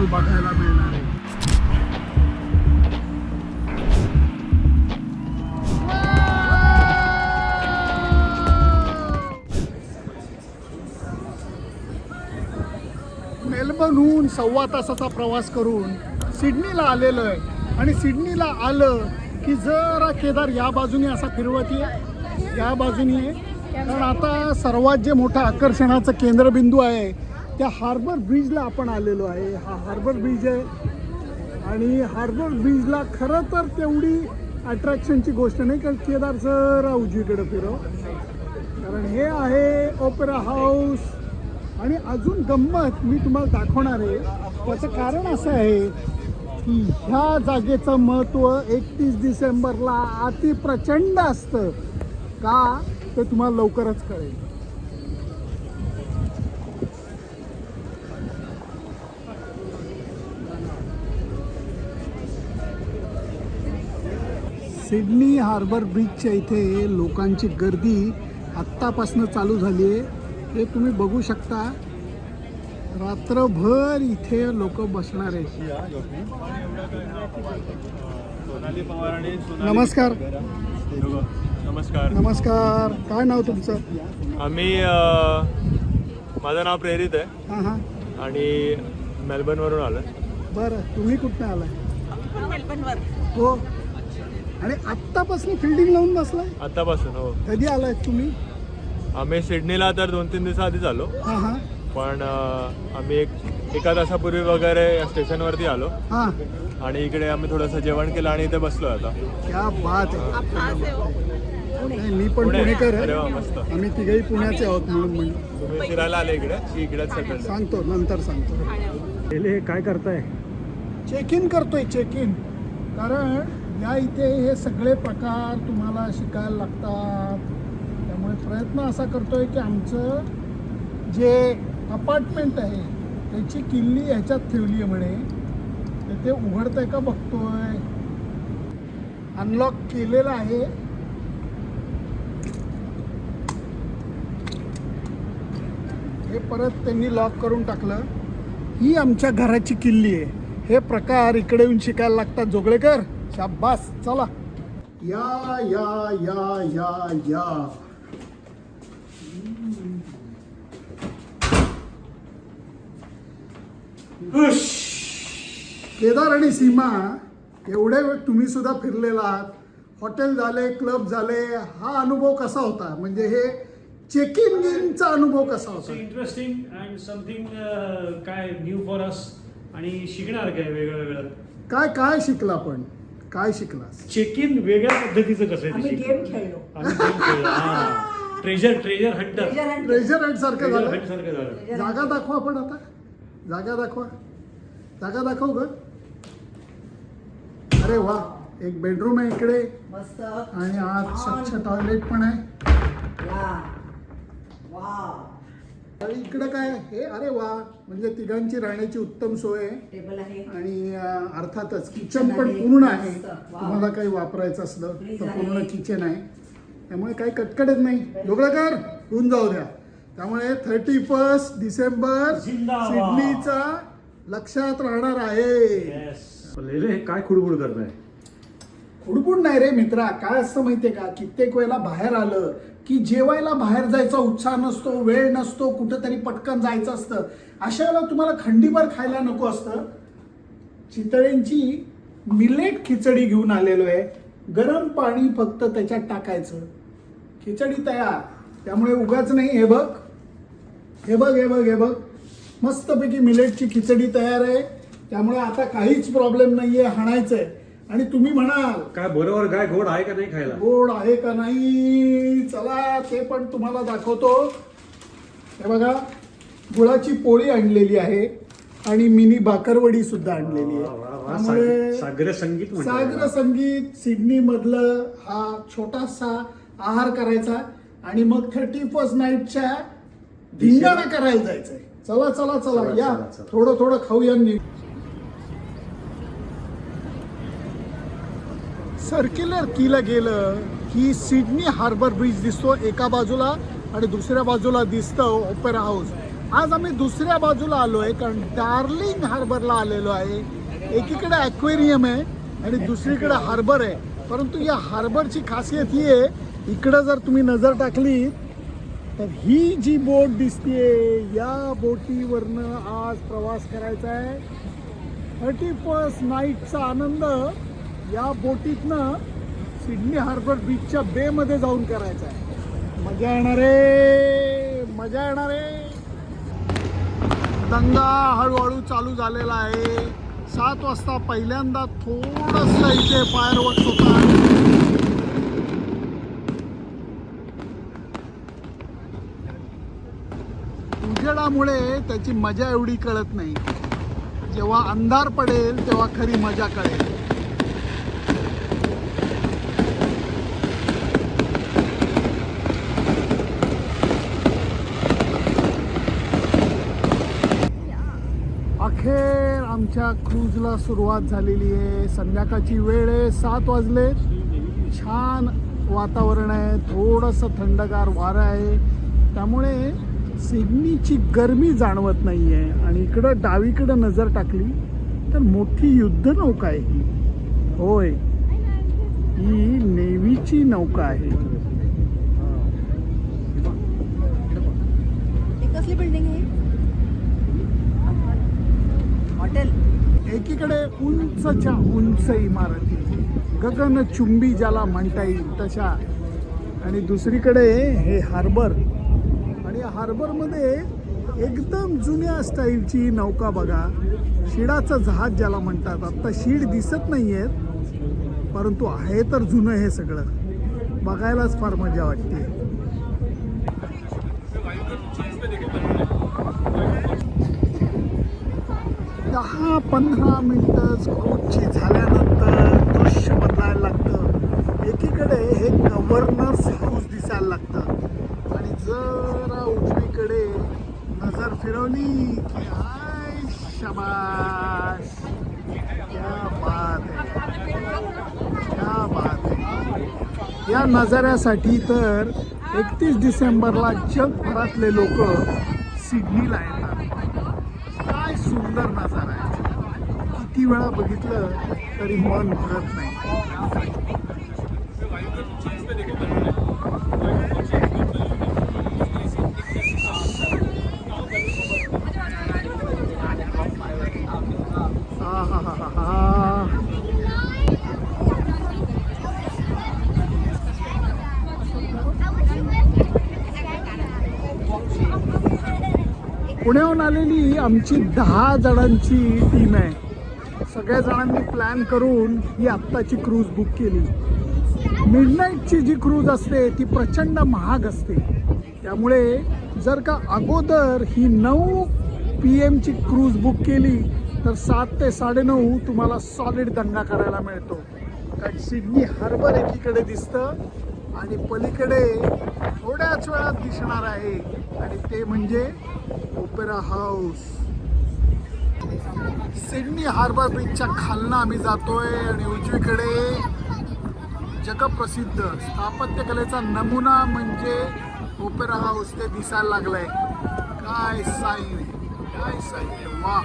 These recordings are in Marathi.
माल बघायला मिळणार आहे. मेलबर्नहून सव्वा तासाचा प्रवास करून सिडनीला आलेलो आहे. आणि सिडनीला आलं की जरा केदार या बाजूने असा फिरवत आहे या बाजूने कारण आता सर्वात जे मोठं आकर्षणाचं केंद्रबिंदू आहे त्या हार्बर ब्रिजला आपण आलेलो आहे. हा हार्बर ब्रिज आहे. आणि हार्बर ब्रिजला खरं तर तेवढी अट्रॅक्शनची गोष्ट नाही कारण केदार जरा उजवीकडे फिरव. कारण हे आहे ओपेरा हाऊस आणि अजून गंमत मी तुम्हाला दाखवणार आहे. त्याचं कारण असं आहे की ह्या जागेचं महत्त्व एकतीस डिसेंबरला अति प्रचंड असतं. का? ते तुम्हाला लवकरच कळेल. सिडनी हार्बर ब्रिजच्या इथे लोकांची गर्दी आत्तापासून चालू झाली आहे. हे तुम्ही बघू शकता. रात्रभर इथे लोक बसणार आहेत. सोनाली पवार आणि सोनाली नमस्कार. नमस्कार. नमस्कार. काय नाव तुमचं? आम्ही माझं नाव प्रेरित आहे. हां हां. आणि मेलबर्नवरून आलो बरं. तुम्ही कुठनं आलाय? मेलबर्नवर. हो. आणि आत्तापासून फिल्डिंग लावून बसलाय? आत्तापासून हो. कधी आलाय तुम्ही? आम्ही सिडनीला तर दोन तीन दिवसाआधीच आलो हां हां. पण अ, आम्ही एक एका तासापूर्वी वगैरे स्टेशनवरती आलो. हां. आणि इकडे आम्ही थोडंसं जेवण केलं आणि इथे बसलो आता. क्या बात आहे. हो. नाही, मी पण पुणे. पुणेकर अरे वा, आहे मस्त. आम्ही तिघही पुण्याचे आहोत म्हणून म्हणून तुम्ही फिरायला आले इकडे की इकडेच सेटल सांगतो नंतर सांगतो. ठाण्याहून. काय करताय? चेक इन करतोय चेक इन कारण या इथे हे सगळे प्रकार तुम्हाला शिकायला लागतात. त्यामुळे प्रयत्न असा करतोय की आमचं जे अपार्टमेंट आहे त्याची किल्ली ह्याच्यात ठेवली आहे म्हणे. तर ते उघडतंय का बघतोय. अनलॉक केलेलं आहे. हे परत त्यांनी लॉक करून टाकलं. ही आमच्या घराची किल्ली आहे. हे प्रकार इकडे येऊन शिकायला लागतात. जोगळेकर? शाबास. चला. या या या या या. केदार आणि सीमा एवढे तुम्ही सुद्धा फिरलेला आहात. हॉटेल झाले क्लब झाले हा अनुभव कसा होता? म्हणजे हे चेक इन गेमचा अनुभव कसा होता? इंटरेस्टिंग अँड समथिंग काय न्यू फॉर अस आणि शिकणार काय वेगळं वेगळं काय काय शिकला पण? काय शिकलास? चेक इन वेगळ्या पद्धतीचं कसं आहे आम्ही खेळलो. आम्ही game खेळलो. हा. Treasure treasure hunter Treasure hunt. Treasure hunt सारखं ट्रेजर झालं. हंट सारखं झालं. Treasure जागा. दाखवा आपण आता. जागा दाखवा. जागा दाखव ग. अरे वा एक बेडरूम आहे इकडे. मस्त. आणि आत स्वच्छ टॉयलेट पण आहे. या. वा. आणि इकडे काय आहे? हे अरे वा. म्हणजे तिघांची राहण्याची उत्तम सोय आहे. टेबल आहे. आणि अं, अर्थातच किचन पण पूर्ण आहे. मस्त. तुम्हाला काही वापरायचं असलं तर आहे. पूर्ण किचन आहे. त्यामुळे काही कटकटच नाही. डोकळाकर होऊन जाऊ द्या. त्यामुळे थर्टी फर्स्ट डिसेंबर जिंदाबाद. सिडनीचा लक्षात राहणार आहे. लेले काय खुडबुड करताय? बुडबुड नाही रे मित्रा. काय असतं माहितीये का? कित्येक वेळेला बाहेर आलं की जेवायला बाहेर जायचा उत्साह नसतो वेळ नसतो कुठंतरी पटकन जायचं असतं. अशा वेळेला तुम्हाला खंडीभर खायला नको असतं. चितळेंची मिलेट खिचडी घेऊन आलेलो आहे. गरम पाणी फक्त त्याच्यात टाकायचं. खिचडी तयार. त्यामुळे उगाच नाही. हे बघ. हे बघ हे बघ हे बघ. मस्तपैकी मिलेटची खिचडी तयार आहे. त्यामुळे आता काहीच प्रॉब्लेम नाही आहे हाणायचं आहे आणि तुम्ही म्हणाल काय बरोबर काय गोड आहे का नाही खायला? गोड आहे का नाही? चला ते पण तुम्हाला दाखवतो. हे बघा गुळाची पोळी आणलेली आहे आणि मिनी बाकरवडी सुद्धा आणलेली वा, वा, वा. आहे साग- सागर संगीत म्हणतात सागर याला. संगीत सिडनी मधलं हा छोटासा आहार करायचा आणि मग थर्टी फर्स्ट नाईटच्या धिंगाणा करायला जायचंय. चला चला चला चला, या. चला, चला. थोडं थोडं खाऊया नि सर्क्युलर कीला गेलं की सिडनी हार्बर ब्रिज दिसतो एका बाजूला आणि दुसऱ्या बाजूला दिसतं ओपेरा हाऊस आज आम्ही दुसऱ्या बाजूला आलो आहे कारण डार्लिंग हार्बरला आलेलो आहे. एकीकडे ॲक्वेरियम आहे आणि दुसरीकडे हार्बर आहे. परंतु या हार्बरची खासियत ही आहे इकडं जर तुम्ही नजर टाकली तर ही जी बोट दिसते या बोटीवरनं आज प्रवास करायचा आहे. थर्टी फर्स्ट नाईटचा आनंद या बोटीतनं सिडनी हार्बर बीचच्या बेमध्ये जाऊन करायचं आहे. मजा येणार आहे. मजा येणार आहे. दंगा हळूहळू चालू झालेला आहे. सात वाजता पहिल्यांदा थोडस इथे फायरवर्क्स होता उजेडामुळे त्याची मजा एवढी कळत नाही. जेव्हा अंधार पडेल तेव्हा खरी मजा कळेल. अखेर आमच्या क्रूजला सुरुवात झालेली आहे. संध्याकाळची वेळ आहे सात वाजले. छान वातावरण आहे थोडंसं थंडगार वारं आहे. त्यामुळे सिडनीची गरमी जाणवत नाही आहे आणि इकडं डावीकडं नजर टाकली तर मोठी युद्ध नौका आहे ही. होय ही नेव्हीची नौका आहे ही कसली बिल्डिंग आहे हॉटेल एकीकडे उंचच्या उंच इमारती. गगनचुंबी ज्याला म्हणता येईल तशा. आणि दुसरीकडे हे हार्बर आणि हार्बरमध्ये एकदम जुन्या स्टाईलची नौका बघा. शिडाचं जहाज ज्याला म्हणतात. आत्ता शीड दिसत नाही आहेत परंतु आहे तर जुनं हे सगळं. बघायलाच फार मजा वाटते. दहा पंधरा मिनटं क्रूजची झाल्यानंतर दृश्य बदलायला लागतं. एकीकडे हे गव्हर्नर्स हाऊस दिसायला लागतं. आणि जरा उजवीकडे नजर फिरवली की आय शबाश क्या बात है क्या बात है या नजाऱ्यासाठी तर एकतीस डिसेंबरला जगभरातले लोक सिडनीला आहेत सुंदर नजारा आहे. किती वेळा बघितलं तरी मन भरत नाही. पुण्याहून आलेली आमची दहा जणांची टीम आहे. सगळ्या जणांनी प्लॅन करून ही आत्ताची क्रूज बुक केली. मिडनाईटची जी क्रूज असते ती प्रचंड महाग असते. त्यामुळे जर का अगोदर ही नऊ पी एमची क्रूज बुक केली तर सात ते साडेनऊ तुम्हाला सॉलिड दंगा करायला मिळतो. कारण सिडनी हार्बर एकीकडे दिसतं आणि पलीकडे थोड्याच वेळात दिसणार आहे. आणि ते म्हणजे ओपेरा हाऊस. सिडनी हार्बर बीचच्या खालनं आम्ही जातोय आणि उजवीकडे जगप्रसिद्ध स्थापत्यकलेचा नमुना म्हणजे ओपेरा हाऊस ते दिसायला लागलंय. काय साईन काय साईन वा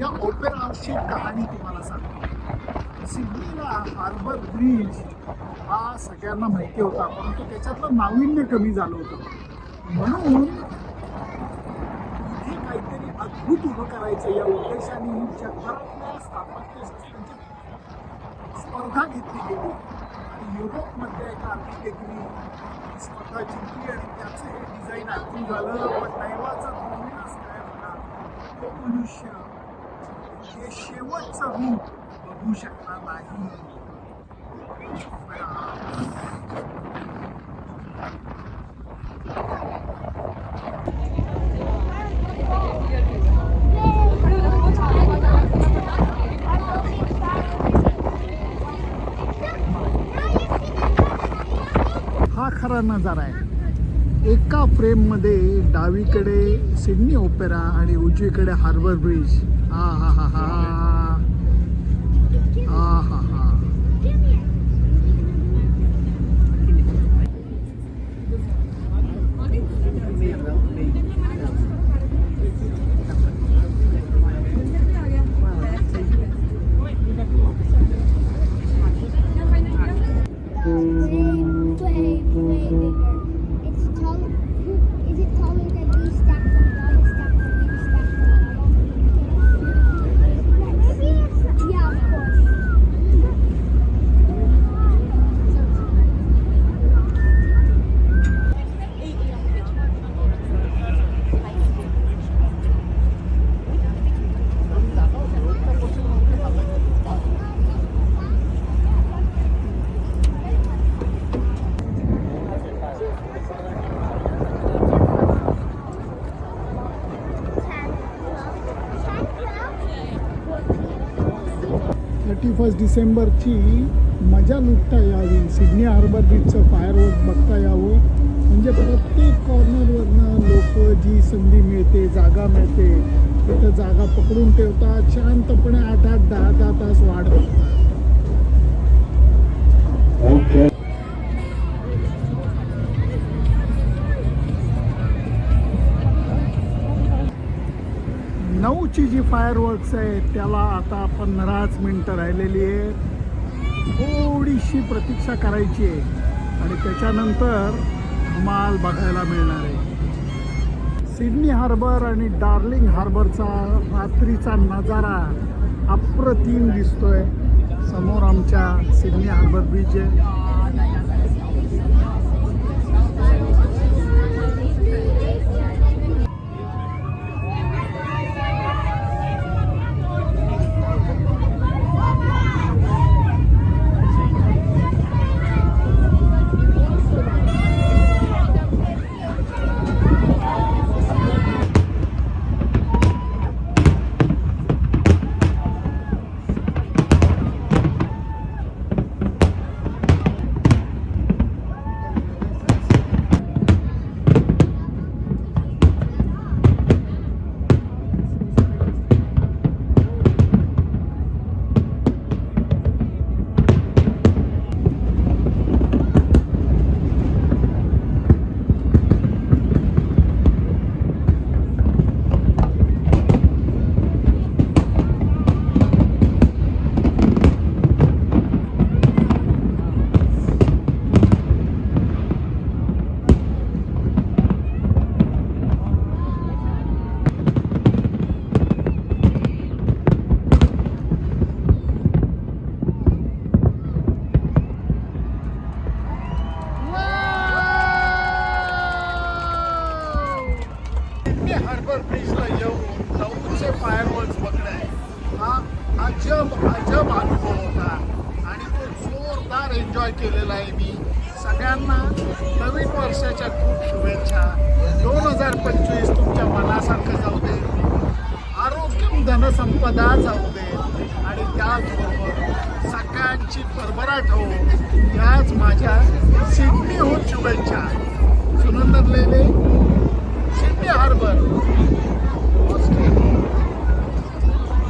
या ओपेरा हाऊसची कहाणी तुम्हाला सांगतो सिडनीला हार्बर ब्रिज हा सगळ्यांना माहिती होता परंतु त्याच्यातलं नाविन्य कमी झालं होतं. म्हणून इथे काहीतरी अद्भुत उभं करायचं या उद्देशाने जगभरातल्या स्थापत्य स्पर्धा घेतली गेली. आणि युरोपमध्ये एका आर्किटेक्टनी ही स्पर्धा जिंकली आणि त्याचं हे डिझाईन आखून झालं. पण दैवाचा दोन्हीच काय होता तो मनुष्य. हे शेवटचं रूप बघू शकणार नाही. हा खरा नजारा आहे. एका फ्रेममध्ये डावीकडे सिडनी ओपेरा आणि उजवीकडे हार्बर ब्रिज. हा हा हा हा. हा हा हा. way, way bigger. It's taller. Is it taller first डिसेंबरची मजा लुटता यावी. सिडनी हार्बर बीचचं फायरवर्क बघता यावं. म्हणजे प्रत्येक कॉर्नरवरनं लोक जी संधी मिळते जागा मिळते तिथं जागा पकडून ठेवतात. शांतपणे आठ आठ दहा दहा तास वाढ बघतात नऊची जी फायरवर्क्स आहे त्याला आता पंधराच मिनटं राहिलेली आहे. थोडीशी प्रतीक्षा करायची आहे. आणि त्याच्यानंतर धमाल बघायला मिळणार आहे. सिडनी हार्बर आणि डार्लिंग हार्बरचा रात्रीचा नजारा अप्रतिम दिसतोय. समोर आमच्या सिडनी हार्बर बीच आहे. केलेला आहे मी. सगळ्यांना नवीन वर्षाच्या खूप शुभेच्छा. दोन हजार पंचवीस तुमच्या मनासारखं जाऊ दे. आरोग्य धनसंपदा जाऊ दे. आणि त्याचबरोबर सगळ्यांची भरभराट हो. याच माझ्या सिडनीहून शुभेच्छा. Sunandar Lele Sydney Harbour.